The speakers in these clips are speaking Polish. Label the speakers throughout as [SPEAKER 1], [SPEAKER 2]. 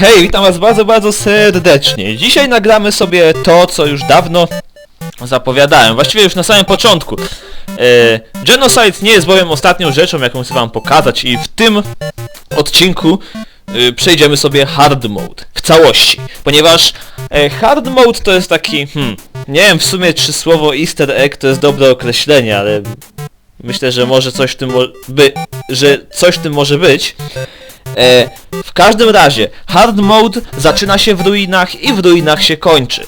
[SPEAKER 1] Hej, witam was bardzo, bardzo serdecznie. Dzisiaj nagramy sobie to, co już dawno zapowiadałem, właściwie już na samym początku. E, Genocide nie jest bowiem ostatnią rzeczą, jaką chcę wam pokazać i w tym odcinku e, przejdziemy sobie hard mode w całości, ponieważ e, hard mode to jest taki, hmm, nie wiem w sumie czy słowo easter egg to jest dobre określenie, ale myślę, że może coś w tym by, że coś w tym może być. E, w każdym razie, hard mode zaczyna się w ruinach i w ruinach się kończy.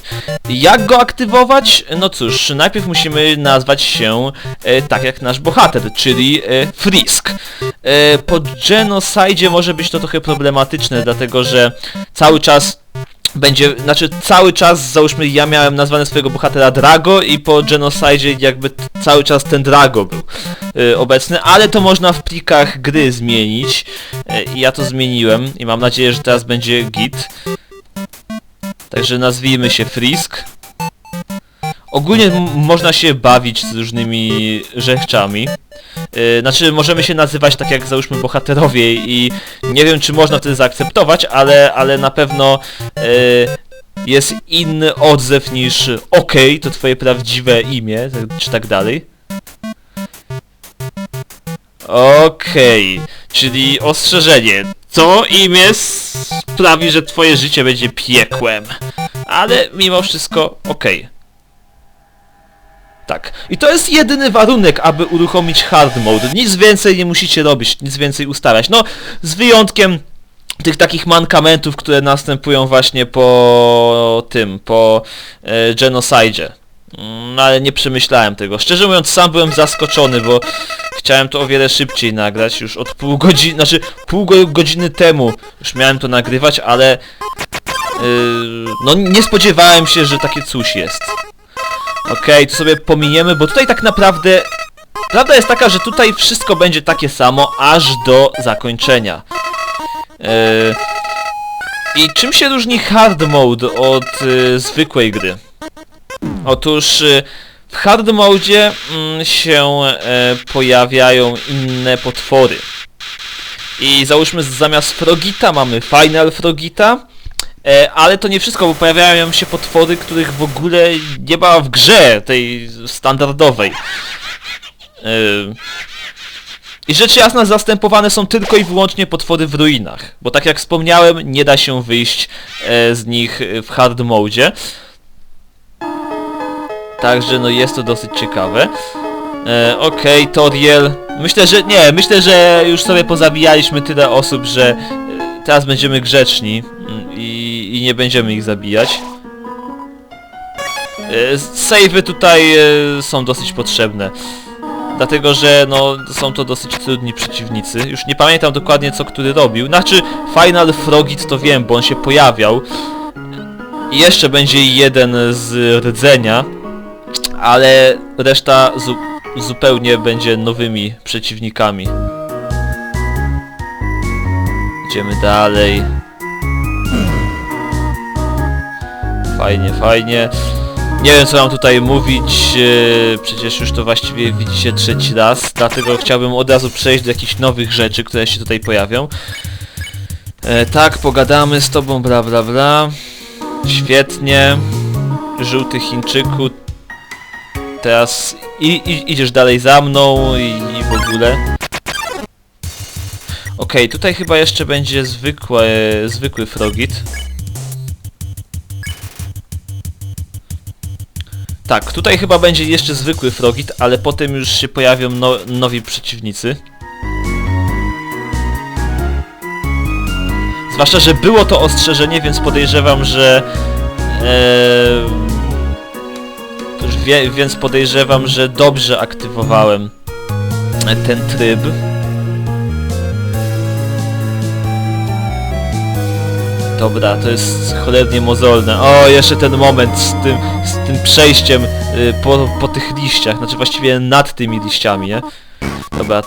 [SPEAKER 1] Jak go aktywować? No cóż, najpierw musimy nazwać się e, tak jak nasz bohater, czyli e, Frisk. E, po genocide może być to trochę problematyczne, dlatego że cały czas będzie, znaczy cały czas, załóżmy, ja miałem nazwane swojego bohatera Drago i po genocide jakby cały czas ten Drago był y, obecny, ale to można w plikach gry zmienić y, ja to zmieniłem i mam nadzieję, że teraz będzie git. Także nazwijmy się Frisk. Ogólnie można się bawić z różnymi rzeczami. Yy, znaczy, możemy się nazywać tak jak załóżmy bohaterowie i nie wiem czy można wtedy zaakceptować, ale, ale na pewno yy, jest inny odzew niż OK, to twoje prawdziwe imię, czy tak dalej. Okej, czyli ostrzeżenie. To imię sprawi, że twoje życie będzie piekłem. Ale mimo wszystko okej. Tak. I to jest jedyny warunek, aby uruchomić hard mode. Nic więcej nie musicie robić, nic więcej ustawiać. No, z wyjątkiem tych takich mankamentów, które następują właśnie po tym, po e. Mm, ale nie przemyślałem tego. Szczerze mówiąc, sam byłem zaskoczony, bo chciałem to o wiele szybciej nagrać. Już od pół godziny, znaczy pół go- godziny temu już miałem to nagrywać, ale yy, no nie spodziewałem się, że takie coś jest. Okej, to sobie pominiemy, bo tutaj tak naprawdę... Prawda jest taka, że tutaj wszystko będzie takie samo, aż do zakończenia. Yy, I czym się różni hard mode od y, zwykłej gry? Otóż y, w hard mode mm, się e, pojawiają inne potwory. I załóżmy zamiast Frogita mamy Final Frogita, e, ale to nie wszystko, bo pojawiają się potwory, których w ogóle nie ma w grze tej standardowej. E, I rzecz jasna zastępowane są tylko i wyłącznie potwory w ruinach, bo tak jak wspomniałem, nie da się wyjść e, z nich w hard mode. Także no jest to dosyć ciekawe. E, Okej, Toriel. Myślę, że nie, myślę, że już sobie pozabijaliśmy tyle osób, że e, teraz będziemy grzeczni i, i nie będziemy ich zabijać. E, Savey tutaj e, są dosyć potrzebne. Dlatego, że no są to dosyć trudni przeciwnicy. Już nie pamiętam dokładnie co który robił. Znaczy Final Frogit to wiem, bo on się pojawiał. I jeszcze będzie jeden z rdzenia ale reszta zu zupełnie będzie nowymi przeciwnikami. Idziemy dalej. Fajnie, fajnie. Nie wiem co mam tutaj mówić, e, przecież już to właściwie widzicie trzeci raz, dlatego chciałbym od razu przejść do jakichś nowych rzeczy, które się tutaj pojawią. E, tak, pogadamy z tobą, bla bla bla. Świetnie. Żółty Chińczyku, teraz i, i, idziesz dalej za mną i, i w ogóle. Okej, tutaj chyba jeszcze będzie zwykłe, zwykły frogit. Tak, tutaj chyba będzie jeszcze zwykły frogit, ale potem już się pojawią no, nowi przeciwnicy. Zwłaszcza, że było to ostrzeżenie, więc podejrzewam, że... Już wie, więc podejrzewam, że dobrze aktywowałem ten tryb. Dobra, to jest cholernie mozolne. O, jeszcze ten moment z tym, z tym przejściem y, po, po tych liściach, znaczy właściwie nad tymi liściami, nie? Dobra.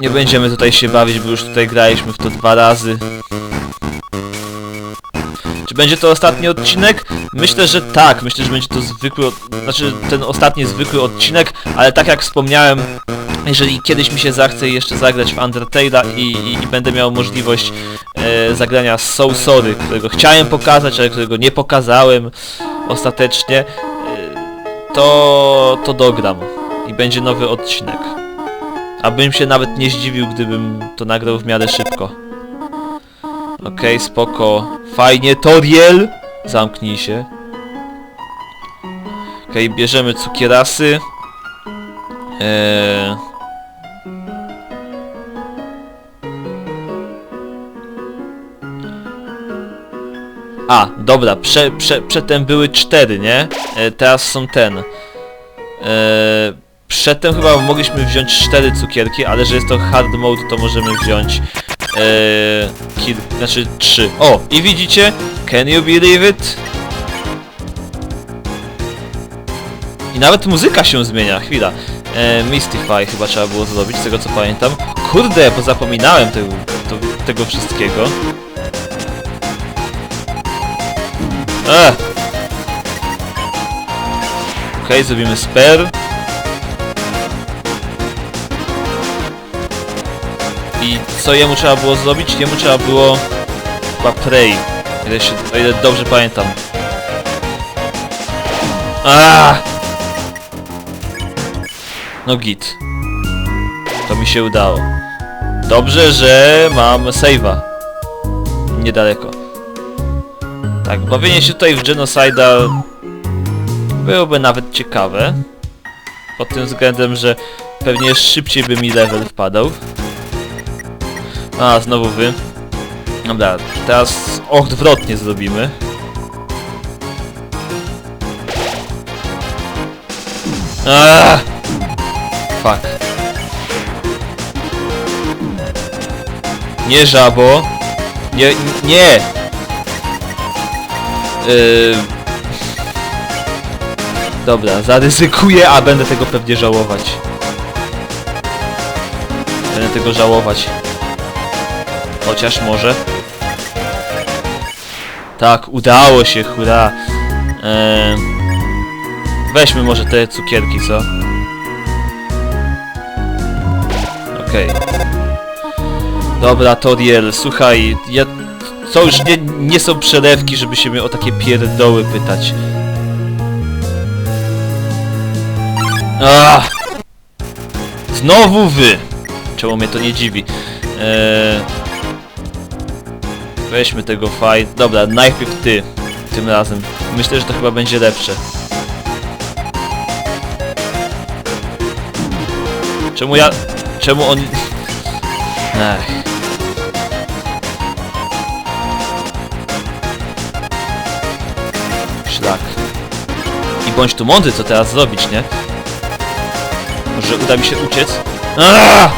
[SPEAKER 1] Nie będziemy tutaj się bawić, bo już tutaj graliśmy w to dwa razy. Czy będzie to ostatni odcinek? Myślę, że tak. Myślę, że będzie to zwykły, znaczy ten ostatni zwykły odcinek, ale tak jak wspomniałem, jeżeli kiedyś mi się zachce jeszcze zagrać w Undertale'a i, i, i będę miał możliwość e, zagrania Soul Sorry, którego chciałem pokazać, ale którego nie pokazałem ostatecznie, e, to, to dogram i będzie nowy odcinek. Abym się nawet nie zdziwił, gdybym to nagrał w miarę szybko. Okej, spoko. Fajnie, Toriel! Zamknij się. Okej, bierzemy cukierasy. Eee... A, dobra, prze, prze, przedtem były cztery, nie? E, teraz są ten. E, przedtem chyba mogliśmy wziąć cztery cukierki, ale że jest to hard mode, to możemy wziąć e, kil, znaczy trzy. O, i widzicie? Can you believe it? I nawet muzyka się zmienia, chwila. E, Mystify chyba trzeba było zrobić, z tego co pamiętam. Kurde, bo zapominałem tego, tego wszystkiego. Ech. Okej, zrobimy spare. I co jemu trzeba było zrobić? Jemu trzeba było chyba pray. Ile, się, o ile dobrze pamiętam. Ah! No git. To mi się udało. Dobrze, że mam save'a. Niedaleko. Tak, bawienie się tutaj w Genocide'a byłoby nawet ciekawe. Pod tym względem, że pewnie szybciej by mi level wpadał. A, znowu wy. Dobra, teraz odwrotnie zrobimy. Aaaa! Fuck. Nie żabo. Nie, nie! Yy... Dobra, zaryzykuję, a będę tego pewnie żałować. Będę tego żałować. Chociaż może. Tak, udało się, hurra. Eee... Weźmy może te cukierki, co? Okej. Dobra, Toriel, słuchaj, ja... To już nie, nie są przelewki, żeby się mnie o takie pierdoły pytać. Ah! Znowu wy! Czemu mnie to nie dziwi? Eee... Weźmy tego faj... Dobra, najpierw ty. Tym razem. Myślę, że to chyba będzie lepsze. Czemu ja... Czemu on... Ech. Szlak. I bądź tu mądry, co teraz zrobić, nie? Może uda mi się uciec? Aaaa!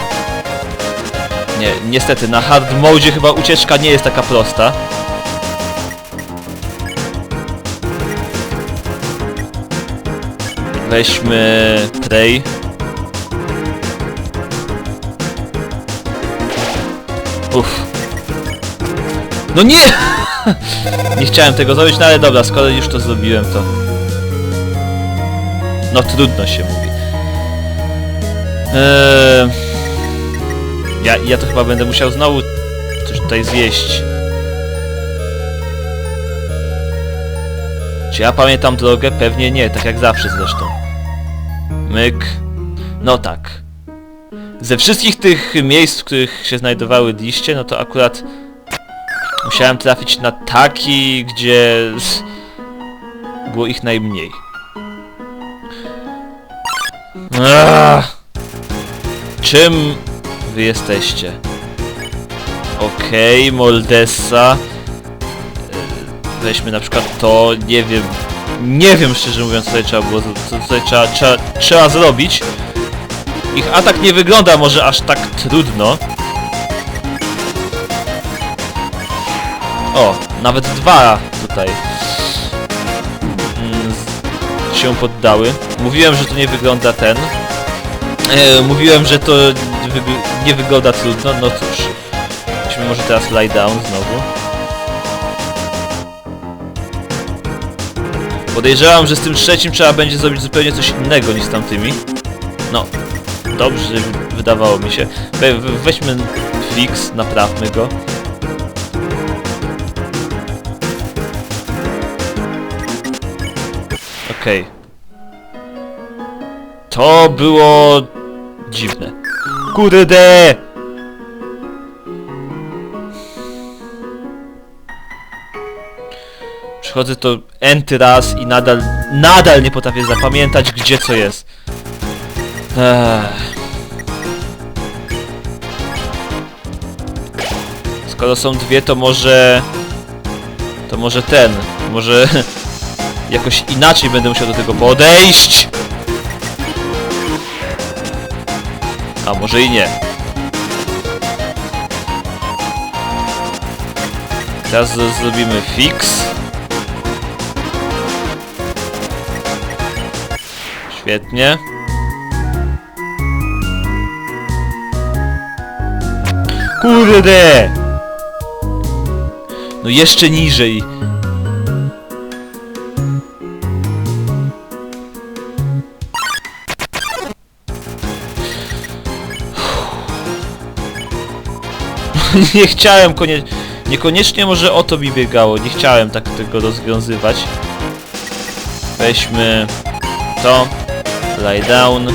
[SPEAKER 1] Nie, niestety, na hard mode chyba ucieczka nie jest taka prosta. Weźmy Prey. Uff. No nie! nie chciałem tego zrobić, no ale dobra, skoro już to zrobiłem, to... No trudno się mówi. Eee... Ja, ja to chyba będę musiał znowu coś tutaj zjeść. Czy ja pamiętam drogę? Pewnie nie, tak jak zawsze zresztą. Myk. No tak. Ze wszystkich tych miejsc, w których się znajdowały liście, no to akurat musiałem trafić na taki, gdzie było ich najmniej. Czym wy jesteście? Okej, Moldessa. E, Weźmy na przykład to, nie wiem. Nie wiem szczerze mówiąc, co tutaj trzeba było, co tutaj trzeba, trzeba, trzeba zrobić. Ich atak nie wygląda może aż tak trudno. O, nawet dwa tutaj mm, się poddały. Mówiłem, że to nie wygląda ten. E, mówiłem, że to wyg nie wygląda trudno, no cóż. Weźmy może teraz lie down znowu. Podejrzewam, że z tym trzecim trzeba będzie zrobić zupełnie coś innego niż z tamtymi. No, dobrze, wydawało mi się. We, weźmy fix, naprawmy go. Okej. To było dziwne. Kurde! Przychodzę to enty raz i nadal, nadal nie potrafię zapamiętać gdzie co jest. Ech. Skoro są dwie, to może... To może ten, może... Jakoś inaczej będę musiał do tego podejść! A może i nie. Teraz zrobimy fix. Świetnie. Kurde! No jeszcze niżej. nie chciałem konie... Niekoniecznie może o to mi biegało, nie chciałem tak tego rozwiązywać. Weźmy to, lay down.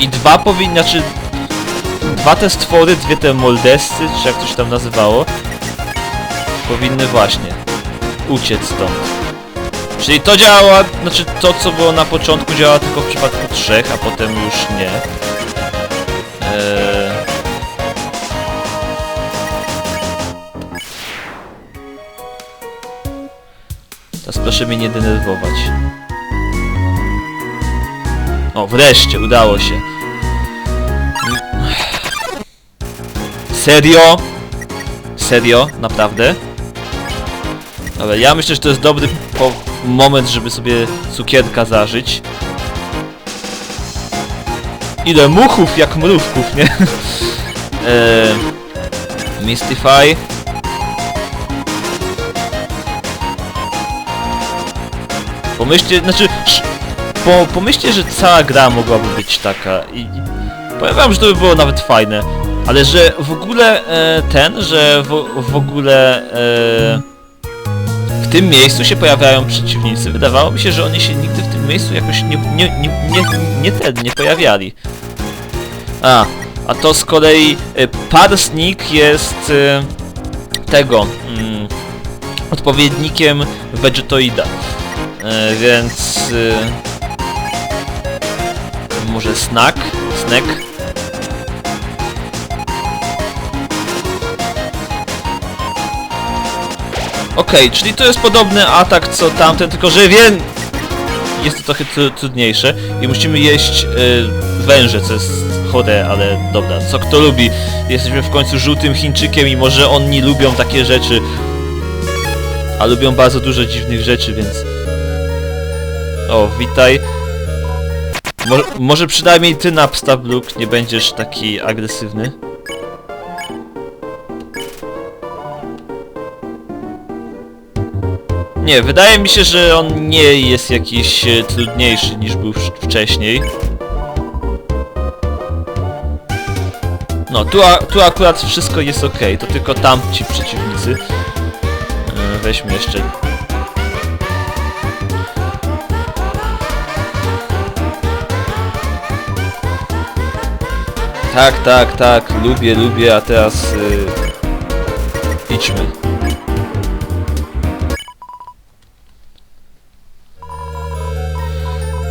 [SPEAKER 1] I dwa powinny, znaczy dwa te stwory, dwie te moldescy, czy jak to się tam nazywało, powinny właśnie uciec stąd. Czyli to działa, znaczy to co było na początku działa tylko w przypadku trzech, a potem już nie. Proszę mnie nie denerwować. O, wreszcie, udało się. Serio? Serio? Naprawdę? Dobra, ja myślę, że to jest dobry moment, żeby sobie cukierka zażyć. Ile muchów jak mrówków, nie? eee, Mystify. Pomyślcie, znaczy... Po, pomyślcie, że cała gra mogłaby być taka i... powiem wam, że to by było nawet fajne. Ale że w ogóle e, ten, że w, w ogóle e, w tym miejscu się pojawiają przeciwnicy. Wydawało mi się, że oni się nigdy w tym miejscu jakoś nie, nie, nie, nie, nie, ten, nie pojawiali. A, a to z kolei e, parsnik jest e, tego mm, odpowiednikiem Vegetoida. E, więc e, może snack? Snack? Okej, czyli to jest podobny atak co tamten, tylko że wiem... Jest to trochę tru trudniejsze i musimy jeść y, węże, co jest chore, ale dobra, co kto lubi. Jesteśmy w końcu żółtym Chińczykiem i może oni lubią takie rzeczy. A lubią bardzo dużo dziwnych rzeczy, więc... O, witaj. Mo może przynajmniej ty na Pstabluk nie będziesz taki agresywny. Nie, wydaje mi się, że on nie jest jakiś e, trudniejszy niż był wcześniej. No, tu, tu akurat wszystko jest ok, to tylko tamci przeciwnicy. E, Weźmy jeszcze... Tak, tak, tak, lubię, lubię, a teraz... y, idźmy.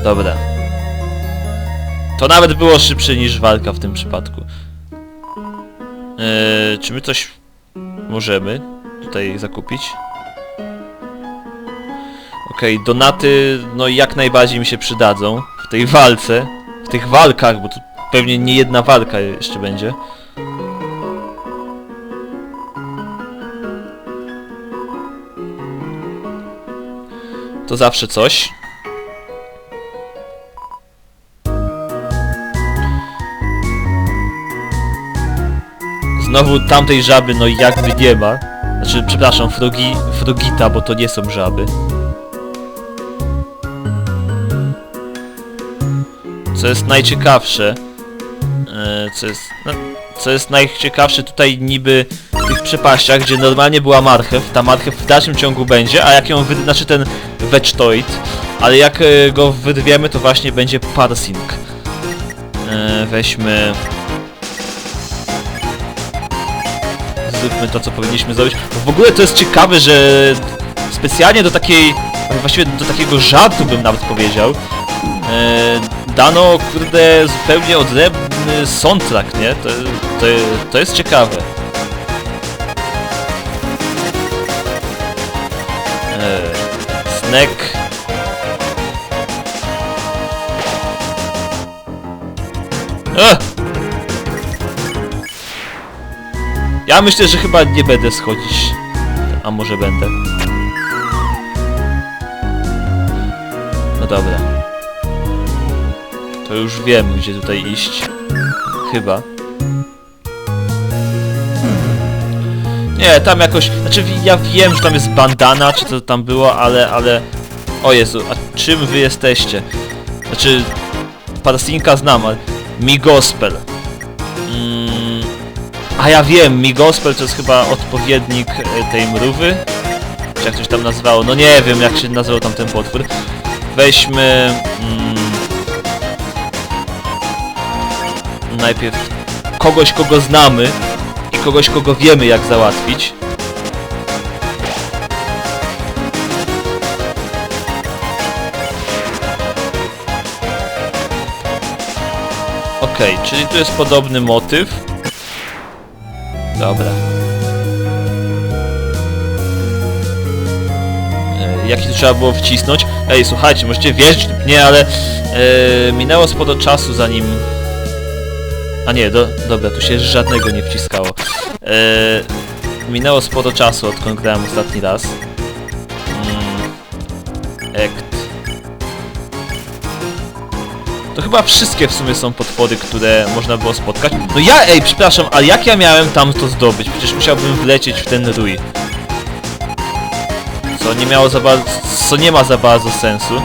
[SPEAKER 1] Dobra. To nawet było szybsze niż walka w tym przypadku. Eee, czy my coś możemy tutaj zakupić? Okej, donaty no jak najbardziej mi się przydadzą w tej walce, w tych walkach, bo tu pewnie nie jedna walka jeszcze będzie. To zawsze coś. Znowu tamtej żaby, no jakby nie ma. Znaczy, przepraszam, frogi, frogita, bo to nie są żaby. co jest najciekawsze, co jest, no, co jest najciekawsze tutaj niby w tych przepaściach, gdzie normalnie była marchew, ta marchew w dalszym ciągu będzie, a jak ją wy... znaczy ten vegetoid, ale jak e, go wydwiemy, to właśnie będzie parsing. E, weźmy... Zróbmy to, co powinniśmy zrobić. W ogóle to jest ciekawe, że specjalnie do takiej, właściwie do takiego żartu bym nawet powiedział, dano, kurde, zupełnie odrębny soundtrack, nie? To, to, to jest ciekawe. E, Snack. Ech! Ja myślę, że chyba nie będę schodzić. A może będę. Już wiem, gdzie tutaj iść. Chyba. Nie, tam jakoś... Znaczy ja wiem, że tam jest bandana, czy to tam było, ale, ale... O Jezu, a czym wy jesteście? Znaczy... Parsinka znam, ale... Mi Gospel. Mm, a ja wiem, Mi Gospel to jest chyba odpowiednik e, tej mrówy? Czy jak coś tam nazywało? No nie wiem, jak się nazywał tam ten potwór. Weźmy... Mm, najpierw kogoś, kogo znamy i kogoś, kogo wiemy jak załatwić. Okej, czyli tu jest podobny motyw. Dobra. E, Jaki tu trzeba było wcisnąć? Ej, słuchajcie, możecie wierzyć lub nie, ale e, minęło sporo czasu zanim... A nie, do, dobra, tu się żadnego nie wciskało. E, minęło sporo czasu, odkąd grałem ostatni raz. Mm, Ekt. To chyba wszystkie w sumie są potwory, które można było spotkać. No ja, ej, przepraszam, ale jak ja miałem tam to zdobyć? Przecież musiałbym wlecieć w ten rój. Co nie miało za bardzo... co nie ma za bardzo sensu.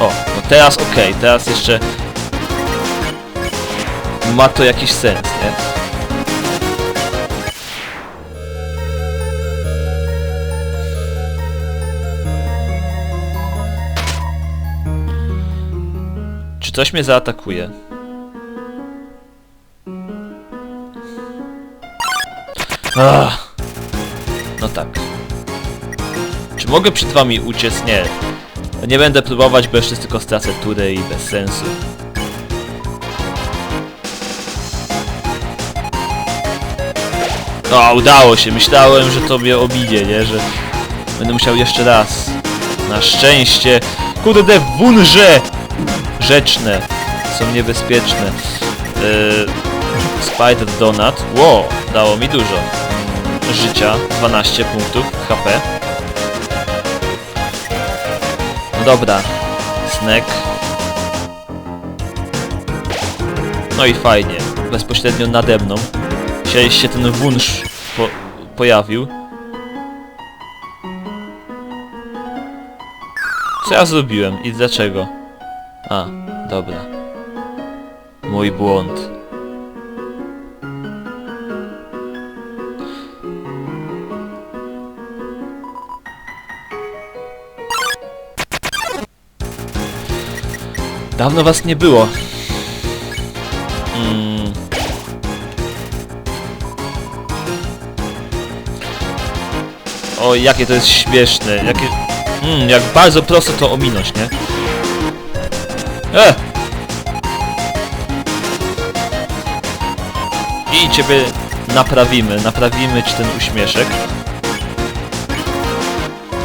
[SPEAKER 1] O, no teraz okej, teraz jeszcze... Ma to jakiś sens, nie? Czy coś mnie zaatakuje? Ach. No tak. Czy mogę przed wami uciec? Nie. Nie będę próbować, bo jeszcze tylko stracę turę i bez sensu. O, udało się. Myślałem, że to mnie obidzie, nie? Że będę musiał jeszcze raz. Na szczęście. Kurde, wunże! Rzeczne. Są niebezpieczne. Yy, Spider Donut. Wow, dało mi dużo. Życia. 12 punktów HP. No dobra. Snack. No i fajnie. Bezpośrednio nade mną się, się ten wunsz po, pojawił. Co ja zrobiłem i dlaczego? A, dobra. Mój błąd. Dawno was nie było. Jakie to jest śmieszne, jakie... Mm, jak bardzo prosto to ominąć, nie? E! I ciebie naprawimy, naprawimy ci ten uśmieszek.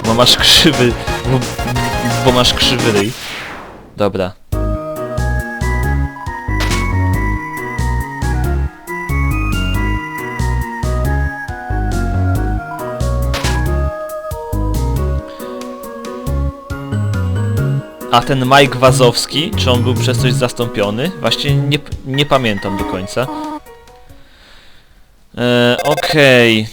[SPEAKER 1] Bo masz krzywy... Bo masz krzywy ryj. Dobra. A ten Mike Wazowski, czy on był przez coś zastąpiony? Właśnie nie, nie pamiętam do końca. E, Okej.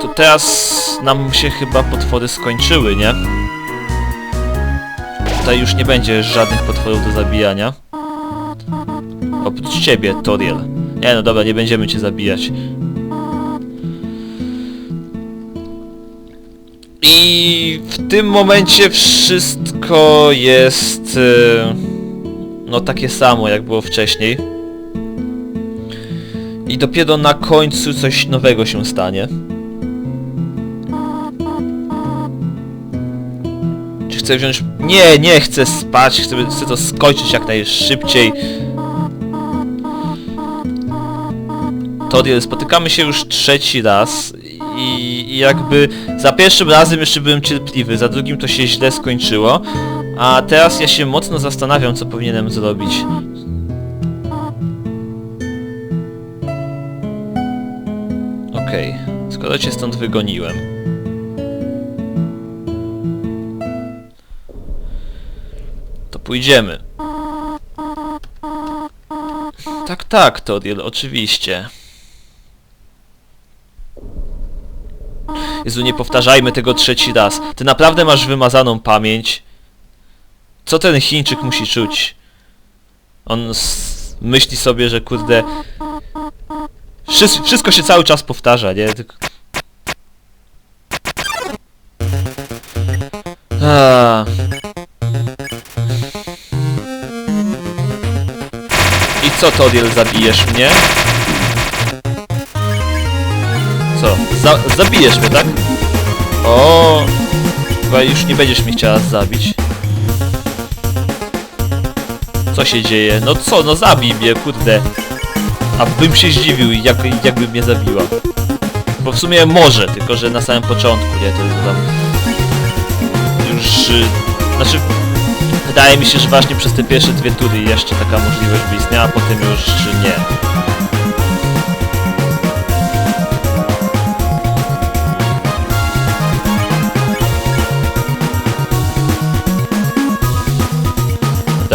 [SPEAKER 1] To teraz nam się chyba potwory skończyły, nie? tutaj już nie będzie żadnych potworów do zabijania. Oprócz ciebie, Toriel. Nie no dobra, nie będziemy cię zabijać. I w tym momencie wszystko jest... e, No takie samo jak było wcześniej. I dopiero na końcu coś nowego się stanie. Czy chcę wziąć... Nie, nie chcę spać, chcę, chcę to skończyć jak najszybciej. Toriel, spotykamy się już trzeci raz i, i jakby za pierwszym razem jeszcze byłem cierpliwy, za drugim to się źle skończyło, a teraz ja się mocno zastanawiam, co powinienem zrobić. Okej, skoro cię stąd wygoniłem. To pójdziemy. Tak, tak, Toriel, oczywiście. Jezu, nie powtarzajmy tego trzeci raz. Ty naprawdę masz wymazaną pamięć? Co ten Chińczyk musi czuć? On myśli sobie, że kurde... Wszystko, się cały czas powtarza, nie? Tylko... Ah. I co, Toriel, zabijesz mnie? Za zabijesz mnie, tak? O, Chyba już nie będziesz mnie chciała zabić. Co się dzieje? No co, no zabij mnie, kurde. A bym się zdziwił, jak, jakby mnie zabiła. Bo w sumie może, tylko że na samym początku, nie? To jest tam... Już... y, Znaczy... Wydaje mi się, że właśnie przez te pierwsze dwie tury jeszcze taka możliwość by istniała, a potem już nie.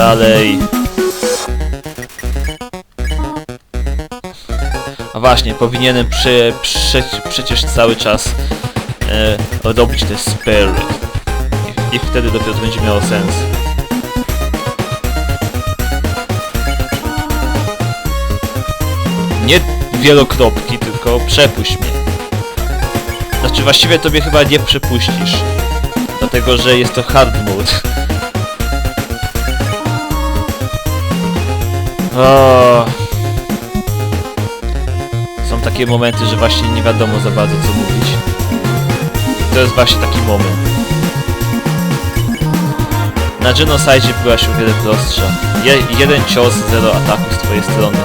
[SPEAKER 1] Dalej. A właśnie, powinienem prze, prze, przecież cały czas e, robić te spery. I, I wtedy dopiero to będzie miało sens. Nie wielokropki, tylko przepuść mnie. Znaczy właściwie tobie chyba nie przepuścisz. Dlatego, że jest to hard mode. O. Są takie momenty, że właśnie nie wiadomo za bardzo co mówić. To jest właśnie taki moment. Na Genocide byłaś o wiele prostsza. Je jeden cios, zero ataku z twojej strony.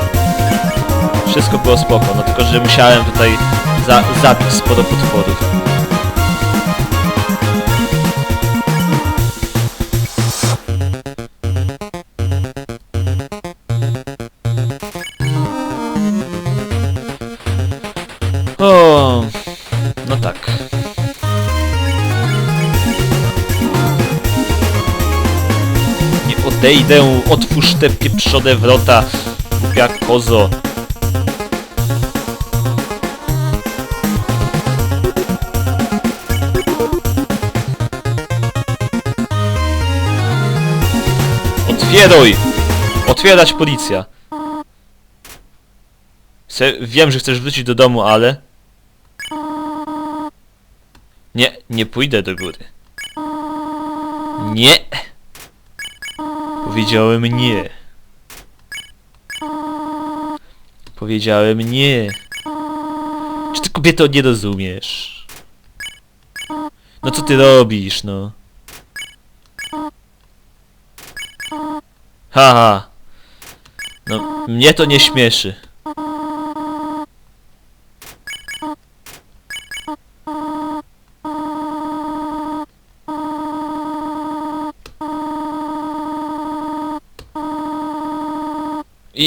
[SPEAKER 1] Wszystko było spoko, no tylko że musiałem tutaj za zabić sporo potworów. Tak. Nie odejdę, otwórz te pieprzone wrota, głupia kozo. Otwieraj! Otwierać policja. Wiem, że chcesz wrócić do domu, ale... Nie, nie pójdę do góry. Nie! Powiedziałem nie. Powiedziałem nie. Czy ty kobieto nie rozumiesz? No co ty robisz, no? Haha. No, mnie to nie śmieszy.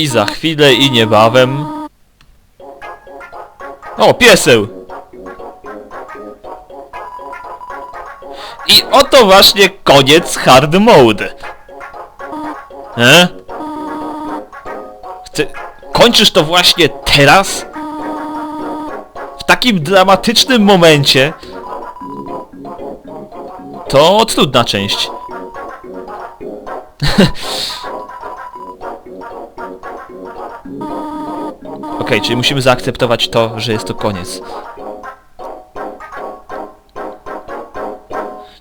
[SPEAKER 1] I za chwilę i niebawem... O, pieseł! I oto właśnie koniec hard mode. E? Chce... Kończysz to właśnie teraz? W takim dramatycznym momencie? To trudna część. czyli musimy zaakceptować to, że jest to koniec.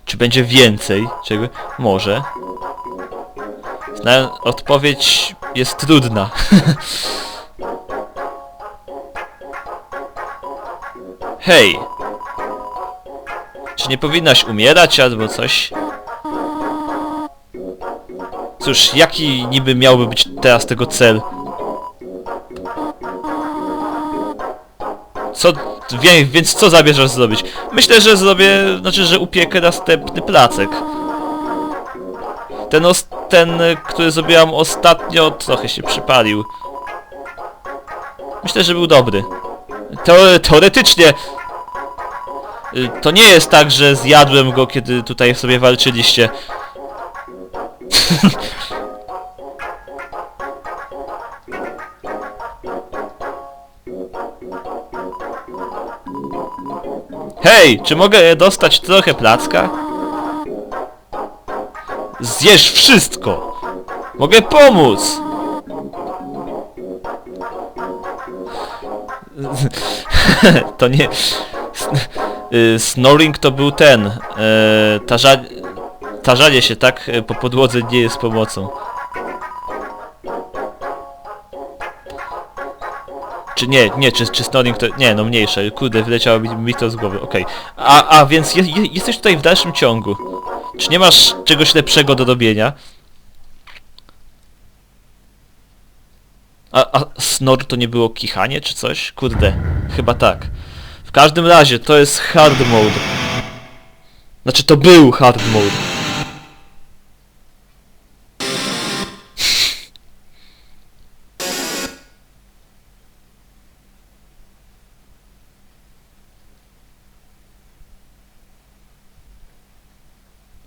[SPEAKER 1] Czy będzie więcej? Czego? Może. Zna odpowiedź jest trudna. Hej! Czy nie powinnaś umierać albo coś? Cóż, jaki niby miałby być teraz tego cel? Co, wie, więc co zamierzasz zrobić? Myślę, że zrobię, znaczy, że upiekę następny placek. Ten, ten, który zrobiłam ostatnio, trochę się przypalił. Myślę, że był dobry. Teo, teoretycznie y, to nie jest tak, że zjadłem go, kiedy tutaj sobie walczyliście. Hej, czy mogę dostać trochę placka? Zjesz wszystko! Mogę pomóc! to nie... Y, Snoring to był ten... E, tarza... Tarzanie się tak e, po podłodze nie jest pomocą. Czy nie, nie, czy, czy Snoring to... Nie, no mniejsze. Kurde, wyleciało mi, mi to z głowy, okej. A, a więc je, je, jesteś tutaj w dalszym ciągu. Czy nie masz czegoś lepszego do robienia? A, a snor to nie było kichanie czy coś? Kurde, chyba tak. W każdym razie, to jest hard mode. Znaczy, to był hard mode.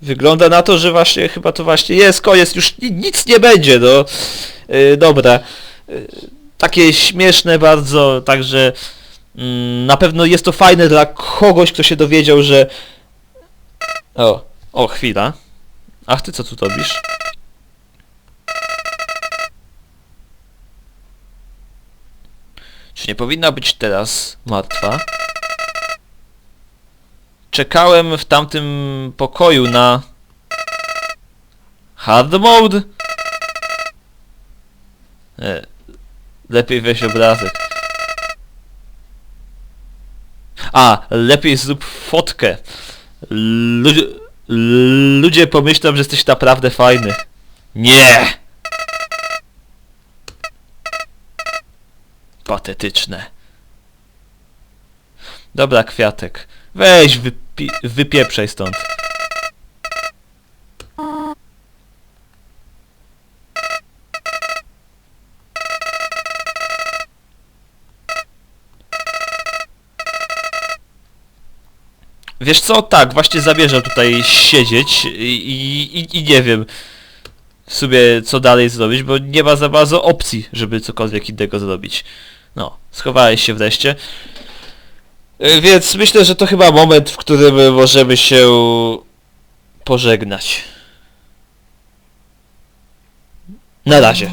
[SPEAKER 1] Wygląda na to, że właśnie chyba to właśnie jest koniec, już ni- nic nie będzie, no. Yy, dobra. Yy, takie śmieszne bardzo, także mm, na pewno jest to fajne dla kogoś, kto się dowiedział, że... O, o, chwila. Ach, ty co tu robisz? Czy nie powinna być teraz martwa? Czekałem w tamtym pokoju na... Hard mode? E, lepiej weź obrazek. A, lepiej zrób fotkę. Ludzie, ludzie pomyślą, że jesteś naprawdę fajny. Nie! Patetyczne. Dobra, kwiatek. Weź, wypi wypieprzaj stąd. Wiesz co? Tak, właśnie zamierzam tutaj siedzieć i, i, i nie wiem sobie co dalej zrobić, bo nie ma za bardzo opcji, żeby cokolwiek innego zrobić. No, schowałeś się wreszcie. Y, Więc myślę, że to chyba moment, w którym możemy się pożegnać. Na razie.